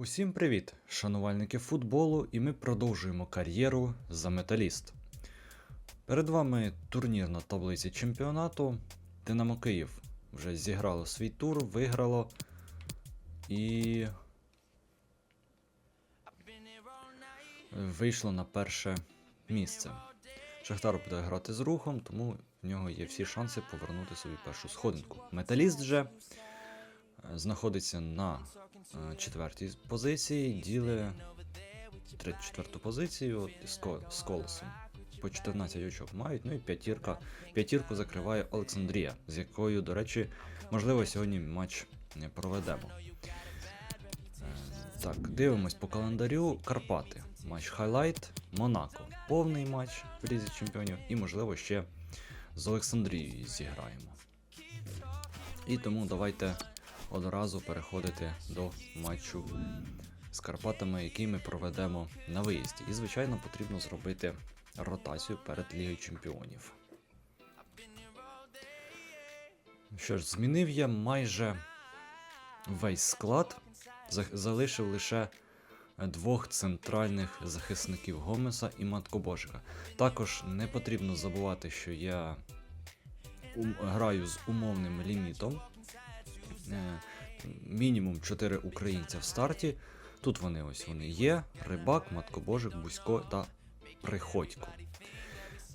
Усім привіт, шанувальники футболу, і ми продовжуємо кар'єру за металіст. Перед вами турнірна таблиця чемпіонату. Динамо Київ вже зіграло свій тур, виграло і вийшло на перше місце. Шахтар буде грати з рухом, тому в нього є всі шанси повернути собі першу сходинку. Металіст же знаходиться на е, четвертій позиції, діли третю, четверту позицію з, колесом. По 14 очок мають, ну і п'ятірка. П'ятірку закриває Олександрія, з якою, до речі, можливо, сьогодні матч проведемо. Е, Так, дивимось по календарю. Карпати. Матч хайлайт, Монако. Повний матч в Лізі Чемпіонів і, можливо, ще з Олександрією зіграємо. І тому давайте одразу переходити до матчу з Карпатами, який ми проведемо на виїзді. І, звичайно, потрібно зробити ротацію перед Лігою Чемпіонів. Що ж, змінив я майже весь склад, залишив лише двох центральних захисників Гомеса і Маткобожика. Також не потрібно забувати, що я граю з умовним лімітом. Мінімум 4 українця в старті. Тут вони ось вони є: Рибак, Маткобожик, Бузько та Приходько.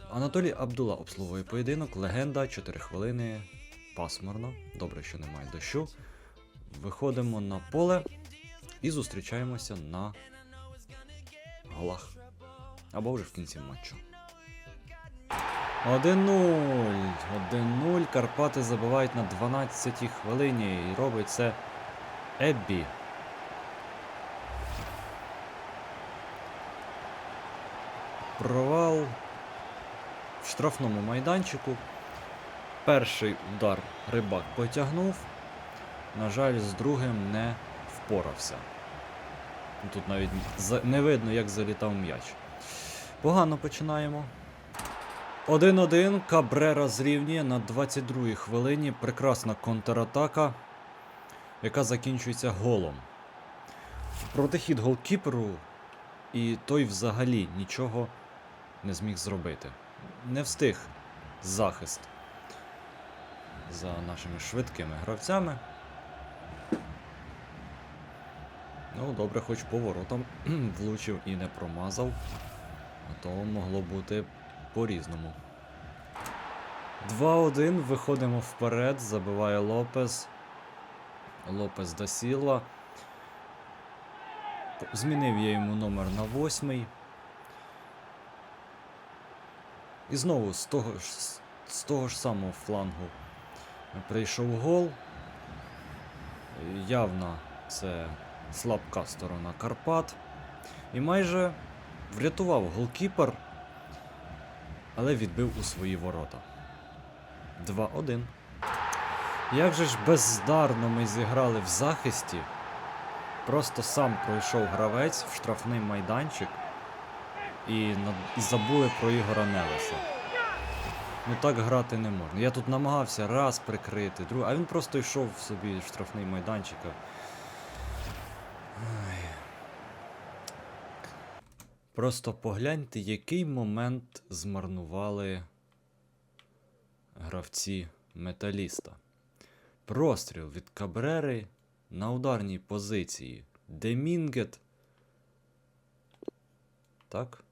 Анатолій Абдула обслуговує поєдинок, легенда, 4 хвилини, пасмурно. Добре, що немає дощу. Виходимо на поле і зустрічаємося на голах. Або вже в кінці матчу. 1-0. 1-0. Карпати забивають на 12-й хвилині. І робить це Еббі. Провал в штрафному майданчику. Перший удар рибак потягнув. На жаль, з другим не впорався. Тут навіть не видно, як залітав м'яч. Погано починаємо. 1-1. Кабрера зрівнює на 22-й хвилині. Прекрасна контратака, яка закінчується голом. Протихід голкіперу, і той взагалі нічого не зміг зробити. Не встиг захист за нашими швидкими гравцями. Ну, добре, хоч поворотом влучив і не промазав. А то могло бути по-різному. 2-1. Виходимо вперед. Забиває Лопес. Лопес да Сілва. П- Змінив я йому номер на восьмий. І знову з того, ж, з того ж самого флангу прийшов гол. Явно це слабка сторона Карпат. І майже врятував голкіпер, але відбив у свої ворота. 2-1. Як же ж бездарно ми зіграли в захисті. Просто сам пройшов гравець в штрафний майданчик і, забули про Ігора Невеса. Ну так грати не можна. Я тут намагався раз прикрити, друг, а він просто йшов собі в штрафний майданчик. Ай. Просто погляньте, який момент змарнували гравці металіста. Простріл від Кабрери на ударній позиції. Демінгет. Так.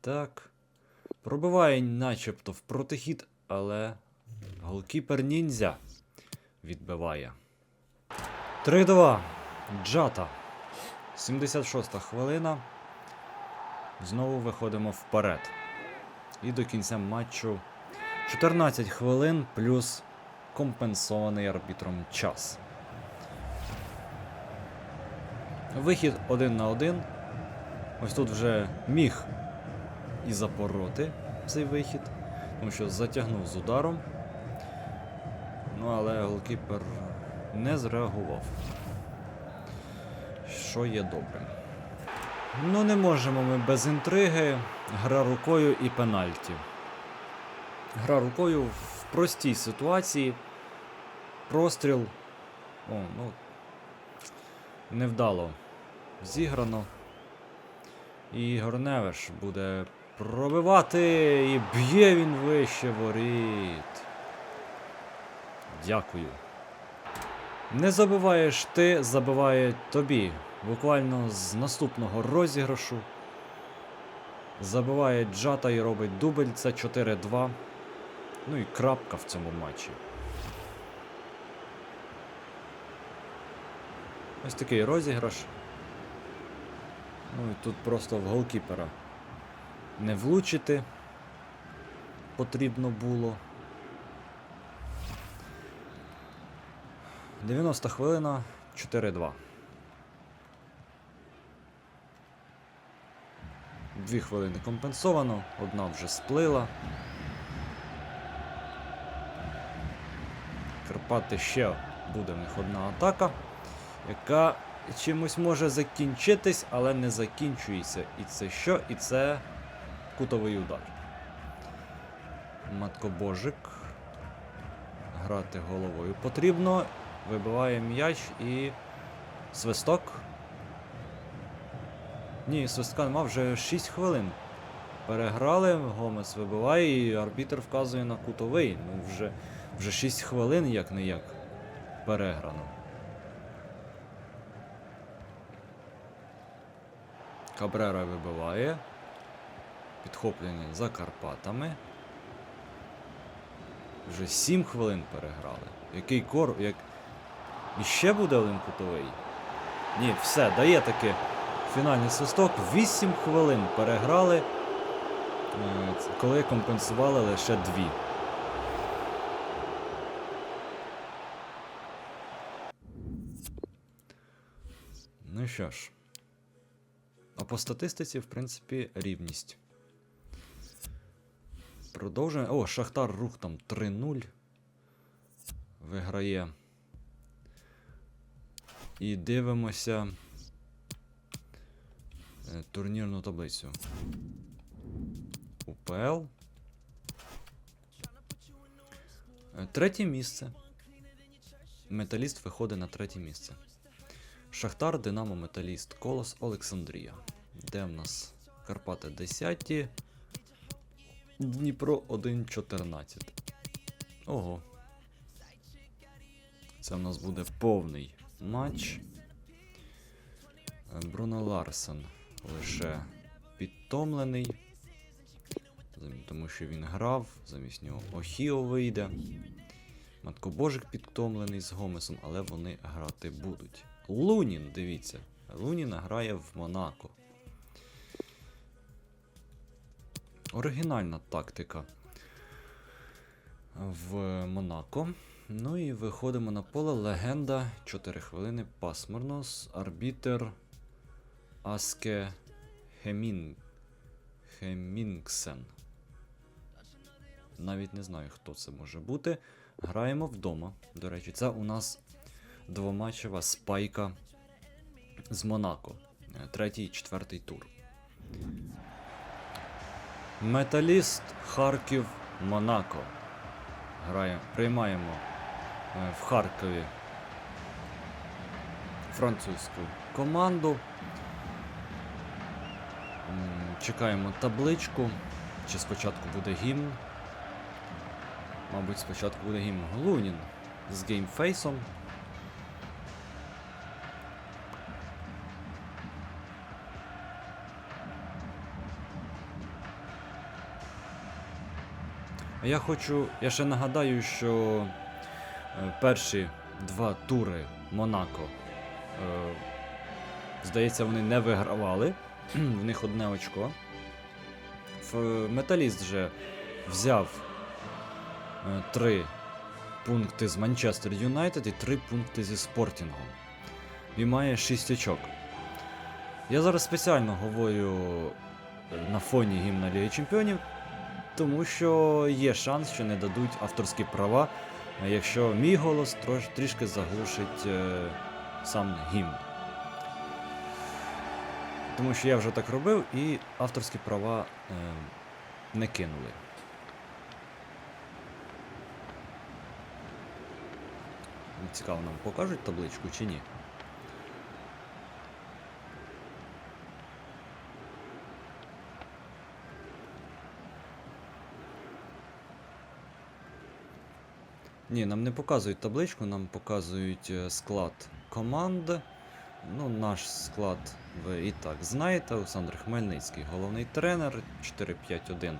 Так. Пробиває начебто в протихід, але голкіпер ніндзя відбиває. 3-2. Джата. 76 хвилина. Знову виходимо вперед. І до кінця матчу 14 хвилин плюс компенсований арбітром час. Вихід один на один. Ось тут вже міг і запороти цей вихід, тому що затягнув з ударом. Ну, але голкіпер не зреагував. Що є добрим. Ну, не можемо ми без інтриги. Гра рукою і пенальті. Гра рукою в простій ситуації. Простріл. О, ну. Невдало зіграно. І Ігор Невеш буде пробивати. І б'є він вище воріт. Дякую. Не забуваєш ти, забиває тобі. Буквально з наступного розіграшу. Забиває Джата і робить дубль. Це 4-2. Ну і крапка в цьому матчі. Ось такий розіграш. Ну і тут просто в голкіпера не влучити потрібно було. 90 хвилина 4-2. Дві хвилини компенсовано, одна вже сплила. Карпати ще буде в них одна атака, яка чимось може закінчитись, але не закінчується. І це що? І це кутовий удар. Маткобожик. Грати головою потрібно. Вибиває м'яч і. Свисток. Ні, свистка нема, вже 6 хвилин. Переграли, Гомес вибиває, і арбітр вказує на кутовий. Ну, вже, вже 6 хвилин, як не як. Переграно. Кабрера вибиває. Підхоплення за Карпатами. Вже 7 хвилин переграли. Який кор. Як... І ще буде один кутовий. Ні, все, дає таки фінальний свисток. 8 хвилин переграли, е, коли компенсували лише 2. Ну що ж. А по статистиці, в принципі, рівність. Продовжуємо. О, Шахтар рух там 3-0. Виграє. І дивимося турнірну таблицю. УПЛ. Е, Третє місце. Металіст виходить на третє місце. Шахтар, Динамо, Металіст, Колос, Олександрія. Де в нас Карпати 10. Дніпро 1-14. Ого. Це в нас буде повний матч. Е, Бруно Ларсен лише підтомлений. Тому що він грав, замість нього Охіо вийде. Маткобожик підтомлений з Гомесом, але вони грати будуть. Лунін, дивіться. Лунін грає в Монако. Оригінальна тактика в Монако. Ну і виходимо на поле. Легенда 4 хвилини пасмурно з арбітер Аске Хемін... Хемінгсен. Навіть не знаю, хто це може бути. Граємо вдома. До речі, це у нас двоматчева спайка з Монако. Третій і четвертий тур. Металіст Харків Монако. Грає, приймаємо е, в Харкові французьку команду. Чекаємо табличку. Чи спочатку буде гімн? Мабуть, спочатку буде гімн Глунін з геймфейсом. Я хочу. Я ще нагадаю, що е, перші два тури Монако. Е, здається, вони не вигравали. В них одне очко. Металіст же взяв е, три пункти з Манчестер Юнайтед і три пункти зі Спортінгом. І має 6 очок. Я зараз спеціально говорю е, на фоні гімна Ліги Чемпіонів, тому що є шанс, що не дадуть авторські права, е, якщо мій голос трішки заглушить сам гімн. Тому що я вже так робив і авторські права е, не кинули. Цікаво, нам покажуть табличку чи ні. Ні, нам не показують табличку, нам показують е, склад команд. Ну, наш склад ви і так знаєте. Олександр Хмельницький, головний тренер, 4-5-1 е,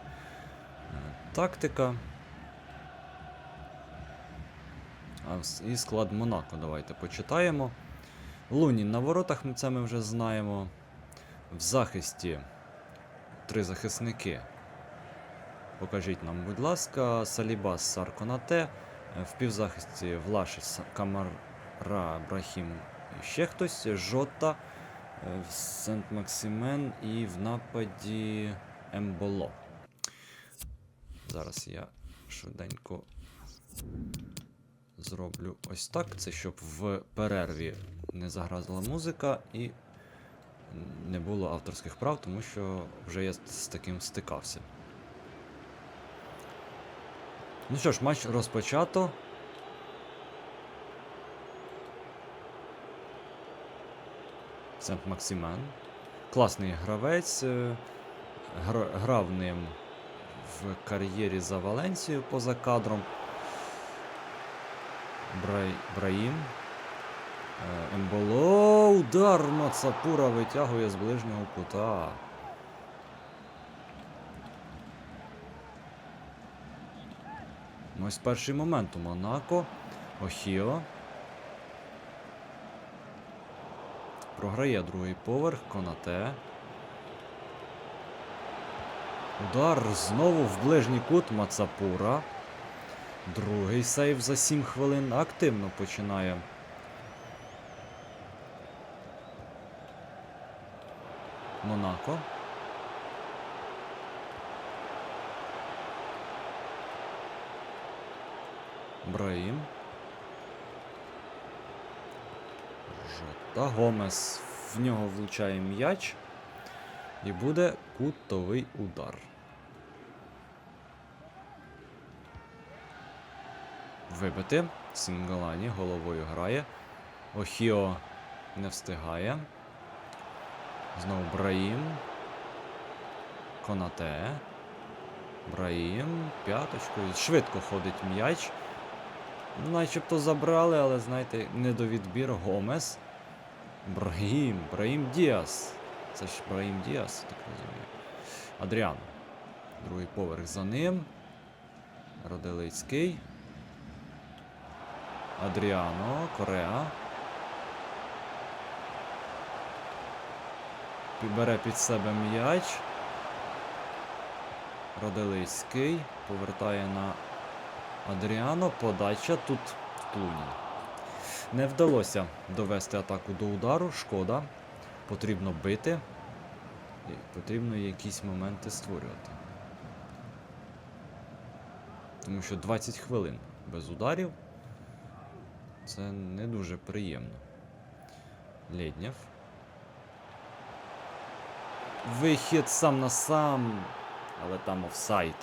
тактика. І склад Монако давайте почитаємо. Лунін на воротах, це ми вже знаємо. В захисті три захисники. Покажіть нам, будь ласка, Салібас Сарконате. Е, В півзахисті Влашич Са- Камара Брахім ще хтось. Жота, е, в Сент-Максимен і в нападі Емболо. Зараз я швиденько зроблю ось так. Це щоб в перерві не загразила музика і не було авторських прав, тому що вже я з таким стикався. Ну що ж, матч розпочато. Сент Максимен. Класний гравець. е, гра- Грав ним в кар'єрі за Валенсію поза кадром. Брай... Браїм. Е, Емболо. Удар Мацапура витягує з ближнього кута. Ну, Ось перший момент у Монако. Охіо. Програє другий поверх. Конате. Удар знову в ближній кут Мацапура. Другий сейв за 7 хвилин. Активно починає. Монако. Браїм. Жота Гомес. В нього влучає м'яч. І буде кутовий удар. Вибити. Сінгалані головою грає. Охіо не встигає. Знову Браїм. Конате. Браїм. П'яточкою. Швидко ходить м'яч. Начебто забрали, але знаєте, недовідбір Гомес. Браїм. Браїм Діас. Це ж Браїм Діас, так розумію. Адріан. Другий поверх за ним. Роделицький. Адріано. Кореа. Бере під себе м'яч. Роделицький. Повертає на Адріано. Подача тут Тлунін. Не вдалося довести атаку до удару. Шкода. Потрібно бити. І потрібно якісь моменти створювати. Тому що 20 хвилин без ударів. Це не дуже приємно. Лєднєв. Вихід сам на сам, але там офсайд.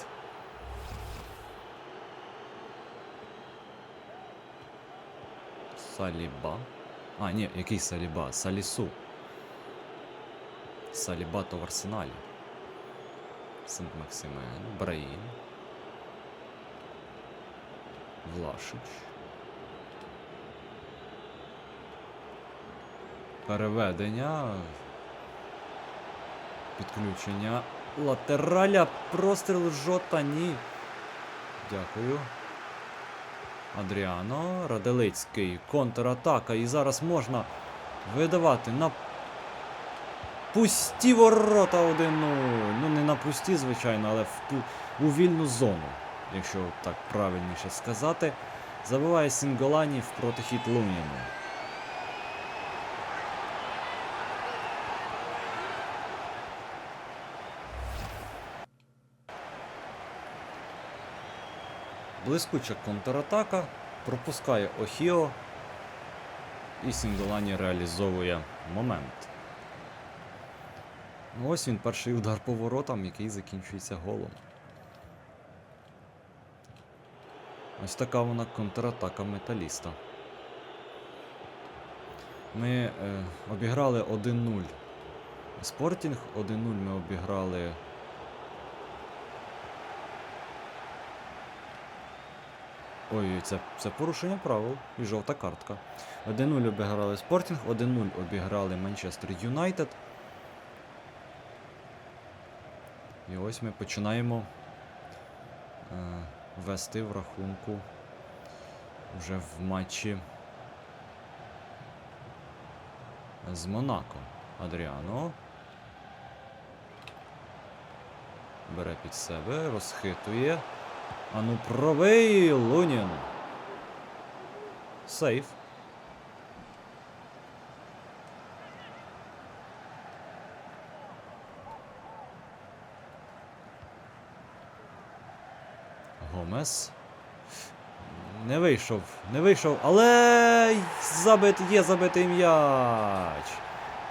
Саліба. А, ні, який Саліба? Салісу. Саліба то в арсеналі. Сент Максимен. Браїн. Влашич. Переведення. Підключення латераля. Простріл жота. Ні. Дякую. Адріано. Раделицький. Контратака. І зараз можна видавати на пусті ворота 1-0. Ну, не на пусті, звичайно, але в у вільну зону, якщо так правильніше сказати. Забиває Сінголані в протихід Луніну. Блискуча контратака. Пропускає Охіо. І Сінголані реалізовує момент. Ну, ось він перший удар по воротам, який закінчується голом. Ось така вона контратака металіста. Ми е, обіграли 1-0 Спортінг, 1-0 ми обіграли. Ой, це, це порушення правил і жовта картка. 1-0 обіграли Спортінг, 1-0 обіграли Манчестер Юнайтед. І ось ми починаємо е, вести в рахунку вже в матчі з Монако. Адріано. Бере під себе, розхитує. Ану правий Лунін. Сейф. Гомес. Не вийшов, не вийшов, але забит, є забитий м'яч.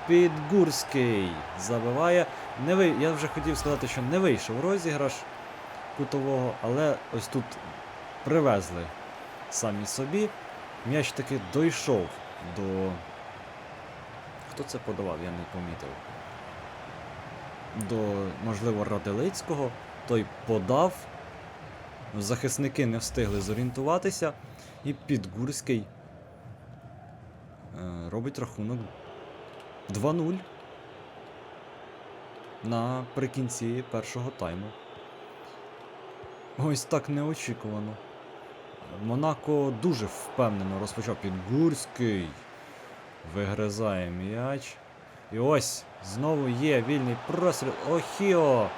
Підгурський забиває. Не ви... Я вже хотів сказати, що не вийшов розіграш кутового, але ось тут привезли самі собі. М'яч таки дійшов до. Хто це подавав, я не помітив. До, можливо, Радилицького. Той подав. Захисники не встигли зорієнтуватися. І Підгурський е, робить рахунок 2-0 наприкінці першого тайму. Ось так неочікувано. Монако дуже впевнено розпочав Підгурський. Вигризає м'яч. І ось знову є вільний простріл. Охіо!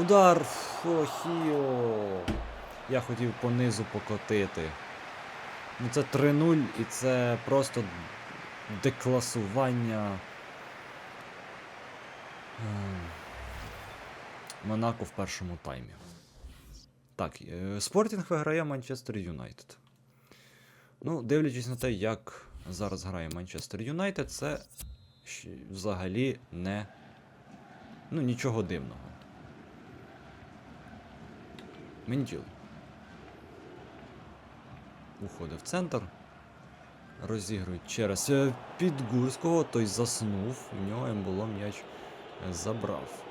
Удар! Охіо! Я хотів понизу покотити. Ну це 3-0 і це просто декласування. Ем, Монако в першому таймі. Так, е, Спортінг виграє Манчестер Юнайтед. Ну, дивлячись на те, як зараз грає Манчестер Юнайтед, це взагалі не. Ну, нічого дивного. Менділ. Уходить в центр. Розігрують через е, Підгурського, той заснув, у нього емболо м'яч е, забрав.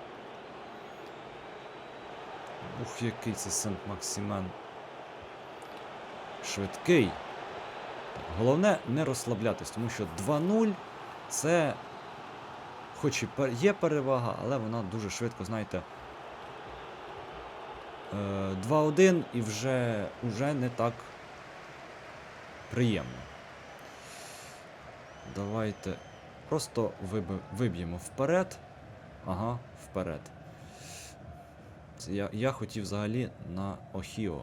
Ух, який це Сент-Максимен. Швидкий. Головне не розслаблятись, тому що 2-0 це. Хоч і є перевага, але вона дуже швидко, знаєте. е, 2-1 і вже, вже не так приємно. Давайте просто виб'ємо вперед. Ага, вперед. Я, я хотів взагалі на Охіо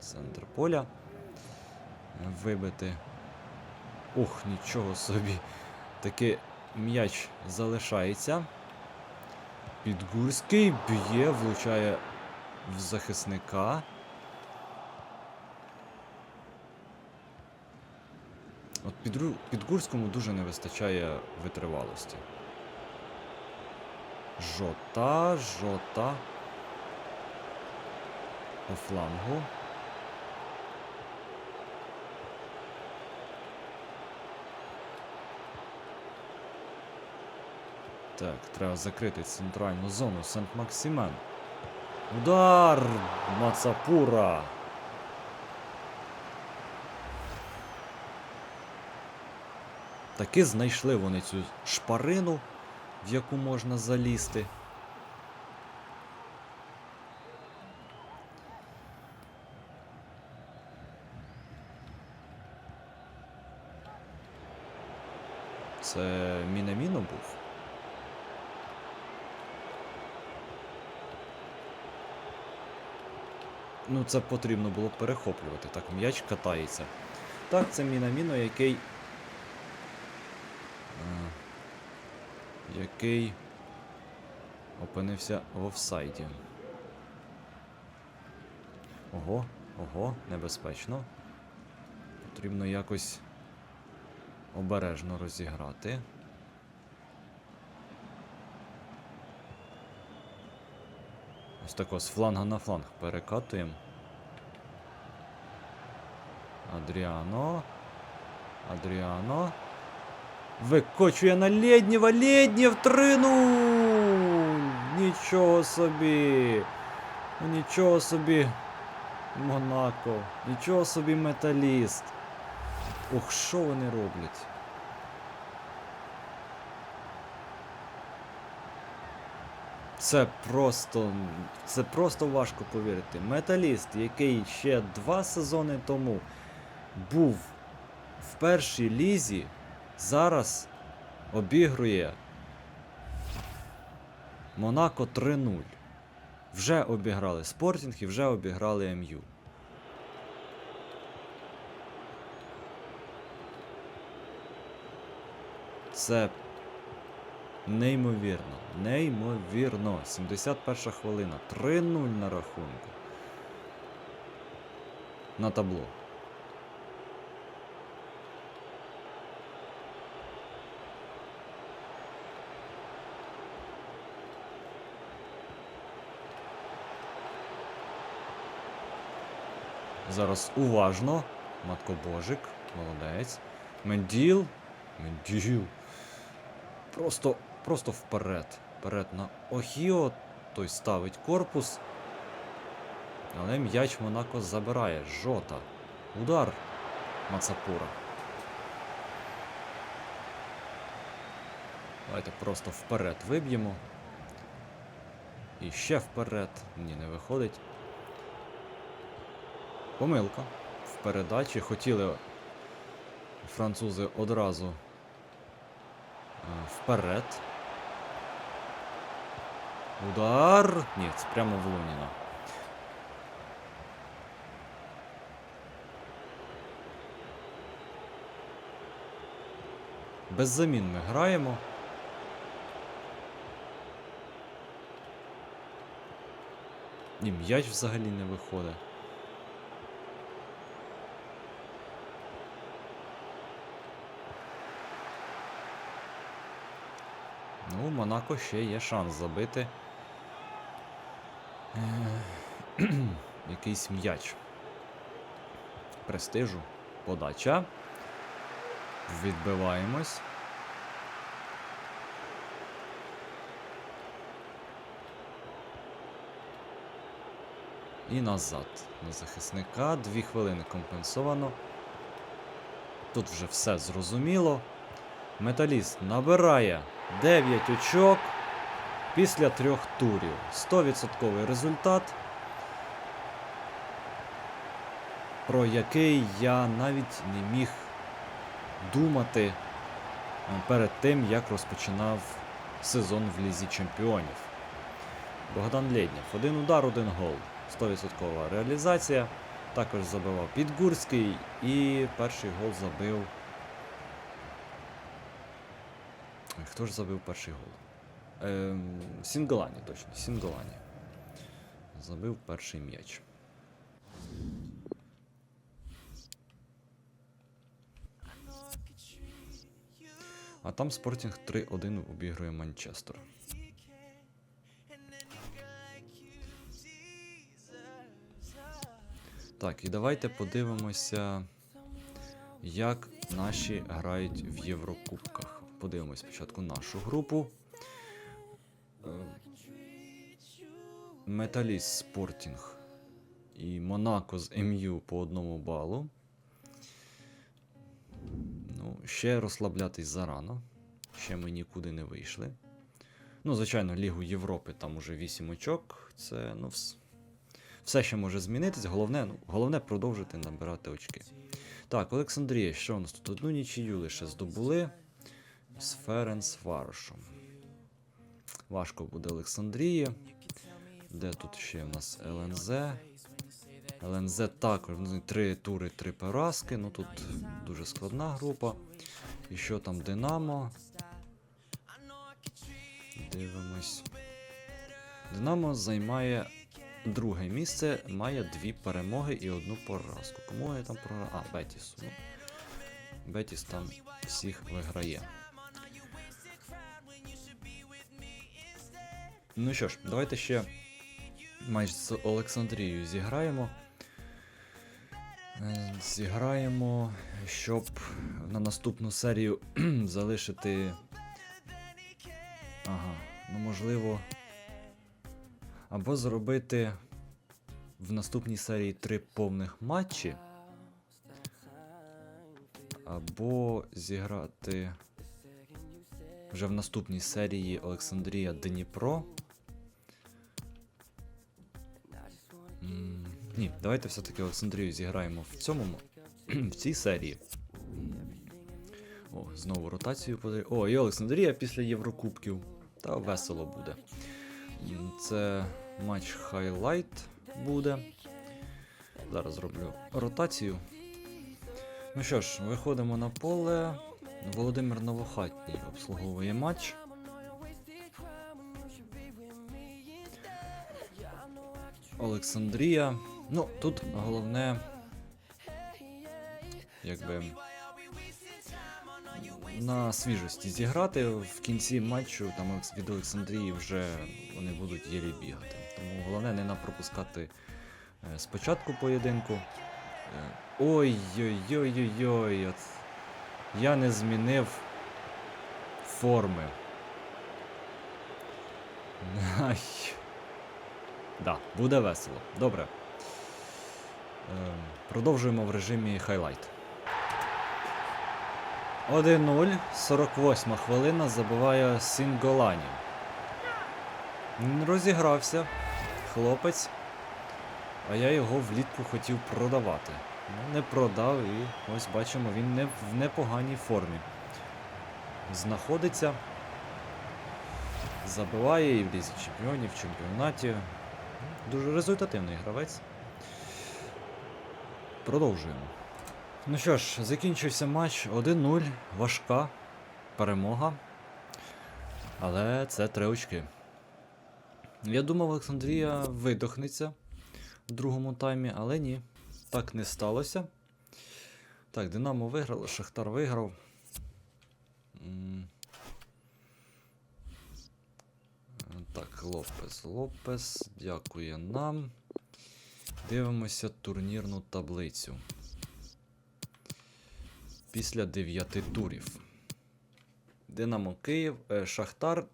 в центр поля вибити. Ух, нічого собі. Таки м'яч залишається. Підгурський б'є, влучає в захисника. От Підру... Підгурському дуже не вистачає витривалості. Жота, жота. По флангу. Так, треба закрити центральну зону Сент-Максимен. Удар! Мацапура! Таки знайшли вони цю шпарину, в яку можна залізти. Це Мінаміно був? Ну, це потрібно було перехоплювати. Так, м'яч катається. Так, це Мінаміно, який. е, який опинився в офсайді. Ого, ого, небезпечно. Потрібно якось обережно розіграти. Ось тако з фланга на фланг перекатуємо. Адріано. Адріано. Викочує на Лєднєва. Лєднєв 3-0! Нічого собі. Нічого собі. Монако. Нічого собі металіст. Ох, що вони роблять? Це просто. Це просто важко повірити. Металіст, який ще два сезони тому був в першій лізі, зараз обігрує Монако 3-0. Вже обіграли Спортінг і вже обіграли МЮ. Це неймовірно. Неймовірно. 71 хвилина. 3-0 на рахунку. На табло. Зараз уважно. Матко Божик, молодець. Менділ. Менділ. Просто, просто вперед. Вперед на Охіо. Той ставить корпус. Але м'яч Монако забирає. Жота. Удар Мацапура. Давайте просто вперед виб'ємо. І ще вперед. Ні, не виходить. Помилка. В передачі хотіли французи одразу вперед. Удар. Ні, це прямо в Луніна. Без замін ми граємо. І м'яч взагалі не виходить. Ну, у Монако ще є шанс забити. Якийсь м'яч. Престижу. Подача. Відбиваємось. І назад. На захисника. Дві хвилини компенсовано. Тут вже все зрозуміло. Металіст набирає 9 очок після трьох турів. 100% результат, про який я навіть не міг думати е, перед тим, як розпочинав сезон в Лізі Чемпіонів. Богдан Лєднєв. Один удар, один гол. 100% реалізація. Також забивав Підгурський і перший гол забив. Ой, Хто ж забив перший гол? Ем, Сінгалані, точно, Сінгалані. Забив перший м'яч. А там Спортінг 3-1 обігрує Манчестер. Так, і давайте подивимося, як наші грають в Єврокубках. Подивимось спочатку нашу групу. Е, Металіст Спортінг і Монако з МЮ по одному балу. Ну, ще розслаблятись зарано. Ще ми нікуди не вийшли. Ну, звичайно, Лігу Європи там уже 8 очок. Це, ну, вс- все ще може змінитись. Головне, ну, головне продовжити набирати очки. Так, Олександрія, що у нас тут? Одну нічию лише здобули з Ференцваршем. Важко буде Олександрії. Де тут ще в нас ЛНЗ? ЛНЗ також ну, три тури, три поразки. Ну тут дуже складна група. І що там Динамо? Дивимось. Динамо займає друге місце, має дві перемоги і одну поразку. Кому я там програв? А, Бетісу. Ну, Бетіс там всіх виграє. Ну що ж, давайте ще матч з Олександрією зіграємо. Е, Зіграємо, щоб на наступну серію залишити. Ага, ну можливо. Або зробити в наступній серії три повних матчі. Або зіграти вже в наступній серії Олександрія Дніпро. Ні, давайте все-таки Олександрію зіграємо в цьому в цій серії. О, знову ротацію подає. О, і Олександрія після Єврокубків. Та весело буде. Це матч хайлайт буде. Зараз зроблю ротацію. Ну що ж, виходимо на поле. Володимир Новохатній обслуговує матч. Олександрія. Ну, тут головне. Якби. На свіжості зіграти в кінці матчу там від Олександрії вже вони будуть єлі бігати. Тому головне не напропускати е, спочатку поєдинку. Е, Ой-ой-ой-ой-ой. Я не змінив форми. Ай. Да, буде весело. Добре. Ем, продовжуємо в режимі хайлайт. 1-0, 48 хвилина забиває Сінголані. Розігрався хлопець, а я його влітку хотів продавати. Ну, не продав і ось бачимо, він не в непоганій формі. Знаходиться, забиває і в лізі чемпіонів, в чемпіонаті. Дуже результативний гравець. Продовжуємо. Ну що ж, закінчився матч 1-0. Важка перемога. Але це три очки. Я думав, Олександрія видохнеться в другому таймі, але ні. Так не сталося. Так, Динамо виграло, Шахтар виграв. Так, Лопес. Лопес дякує нам. Дивимося турнірну таблицю. Після 9 турів. Динамо Київ, е, Шахтар,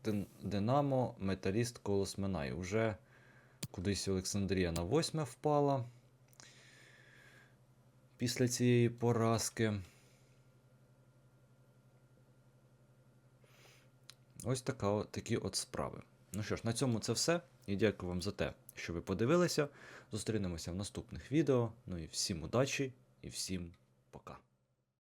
Динамо, Металіст, Колос Минай. Уже кудись Олександрія на 8 впала. Після цієї поразки. Ось така, такі от справи. Ну що ж, на цьому це все. І дякую вам за те, що ви подивилися. Зустрінемося в наступних відео. Ну і всім удачі і всім пока.